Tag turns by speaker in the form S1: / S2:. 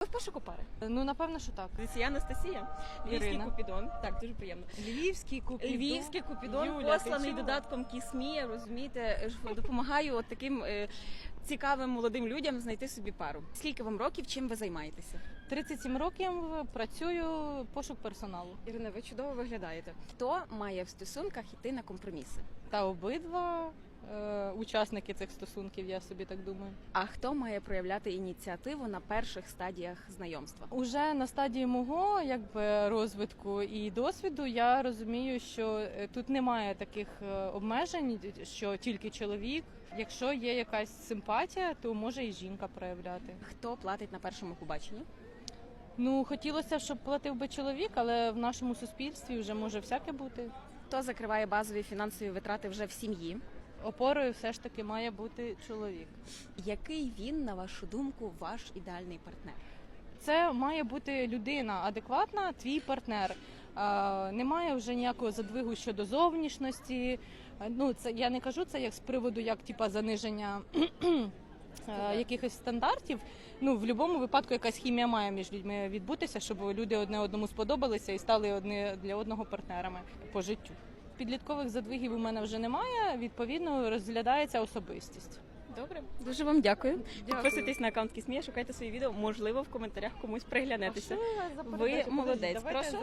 S1: Ви в пошуку пари?
S2: Ну, напевно, що так.
S1: Я Анастасія, Львівський
S2: Ірина.
S1: Купідон. Так, дуже приємно.
S2: Львівський купідон.
S1: Львівський Купідон
S2: Юля,
S1: посланий
S2: ти чула?
S1: додатком Кісмі, розумієте, ж допомагаю от таким е, цікавим молодим людям знайти собі пару. Скільки вам років, чим ви займаєтеся?
S2: 37 років працюю пошук персоналу.
S1: Ірина, ви чудово виглядаєте. Хто має в стосунках йти на компроміси?
S2: Та обидва е, учасники цих стосунків, я собі так думаю.
S1: А хто має проявляти ініціативу на перших стадіях знайомства?
S2: Уже на стадії мого якби розвитку і досвіду я розумію, що е, тут немає таких е, обмежень, що тільки чоловік. Якщо є якась симпатія, то може і жінка проявляти.
S1: Хто платить на першому побаченні?
S2: Ну хотілося, щоб платив би чоловік, але в нашому суспільстві вже може всяке бути.
S1: Хто закриває базові фінансові витрати вже в сім'ї?
S2: Опорою все ж таки має бути чоловік.
S1: Який він, на вашу думку, ваш ідеальний партнер?
S2: Це має бути людина адекватна, твій партнер. Е, Немає вже ніякого задвигу щодо зовнішності. Е, Ну це я не кажу це як з приводу як типа заниження. е, Якихось стандартів, ну в будь-якому випадку якась хімія має між людьми відбутися, щоб люди одне одному сподобалися і стали одне для одного партнерами по життю. Підліткових задвигів у мене вже немає. Відповідно, розглядається особистість.
S1: Добре, дуже вам дякую.
S2: Дякую.
S1: Підписуйтесь на аккаунт Кісмія, шукайте свої відео. Можливо, в коментарях комусь приглянетеся. Ви молодець. Прошу.